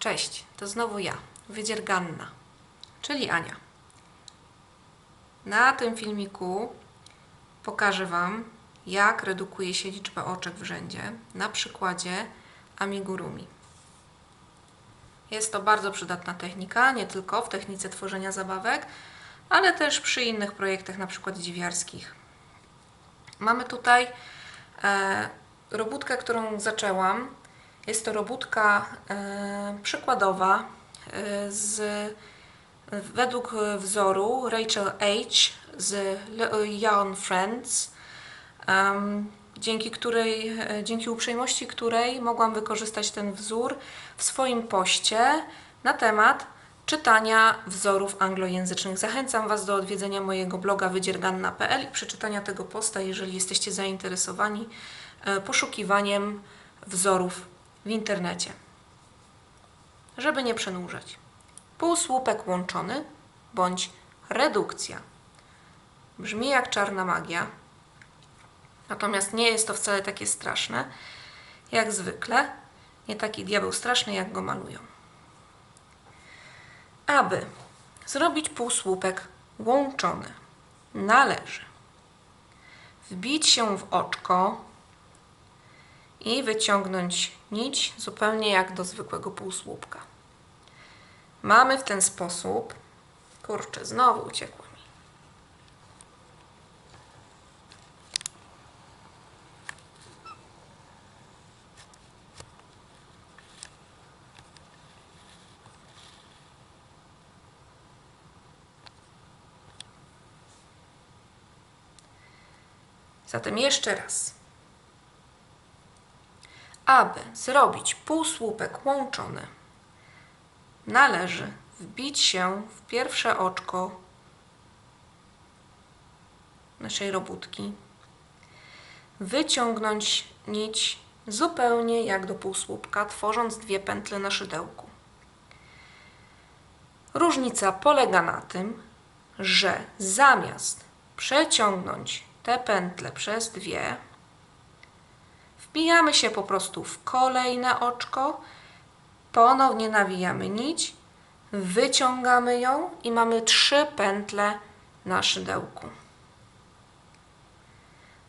Cześć, to znowu ja, Wydzierganna, czyli Ania. Na tym filmiku pokażę Wam, jak redukuje się liczbę oczek w rzędzie na przykładzie amigurumi. Jest to bardzo przydatna technika, nie tylko w technice tworzenia zabawek, ale też przy innych projektach, na przykład dziwiarskich. Mamy tutaj e, robótkę, którą zaczęłam. Jest to robótka e, przykładowa e, z, według wzoru Rachel H. z Young Friends, dzięki, której, e, dzięki uprzejmości której mogłam wykorzystać ten wzór w swoim poście na temat czytania wzorów anglojęzycznych. Zachęcam Was do odwiedzenia mojego bloga wydzierganna.pl i przeczytania tego posta, jeżeli jesteście zainteresowani poszukiwaniem wzorów w internecie. Żeby nie przedłużać. Półsłupek łączony bądź redukcja. Brzmi jak czarna magia, natomiast nie jest to wcale takie straszne, jak zwykle. Nie taki diabeł straszny, jak go malują. Aby zrobić półsłupek łączony, należy wbić się w oczko i wyciągnąć nić zupełnie jak do zwykłego półsłupka. Mamy w ten sposób, kurczę, znowu uciekło mi. Zatem jeszcze raz. Aby zrobić półsłupek łączony, należy wbić się w pierwsze oczko naszej robótki, wyciągnąć nić zupełnie jak do półsłupka, tworząc dwie pętle na szydełku. Różnica polega na tym, że zamiast przeciągnąć te pętle przez dwie, wbijamy się po prostu w kolejne oczko, ponownie nawijamy nić, wyciągamy ją i mamy trzy pętle na szydełku.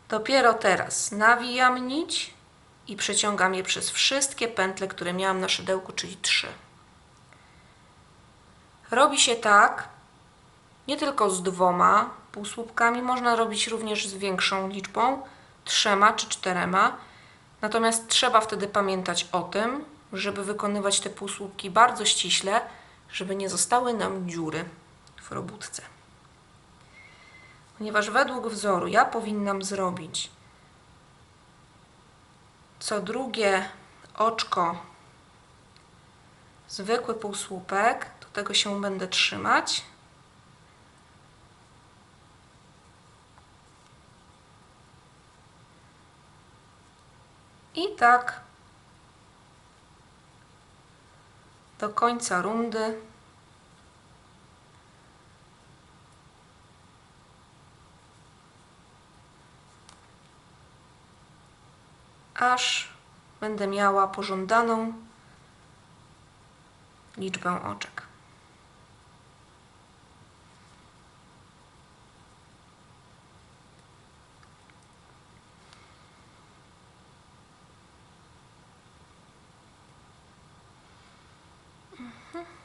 Dopiero teraz nawijam nić i przeciągam je przez wszystkie pętle, które miałam na szydełku, czyli trzy. Robi się tak nie tylko z dwoma półsłupkami, można robić również z większą liczbą, trzema czy czterema. Natomiast trzeba wtedy pamiętać o tym, żeby wykonywać te półsłupki bardzo ściśle, żeby nie zostały nam dziury w robótce. Ponieważ według wzoru ja powinnam zrobić co drugie oczko zwykły półsłupek, do tego się będę trzymać. I tak do końca rundy. Aż będę miała pożądaną liczbę oczek. Huh?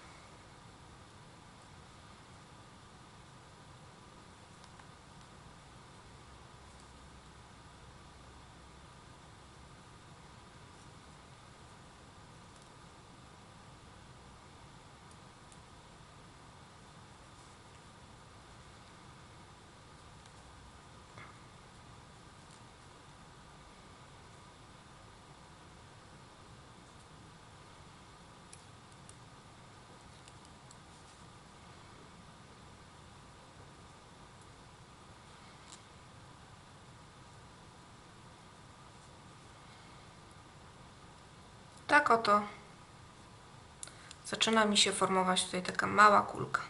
Tak oto zaczyna mi się formować tutaj taka mała kulka.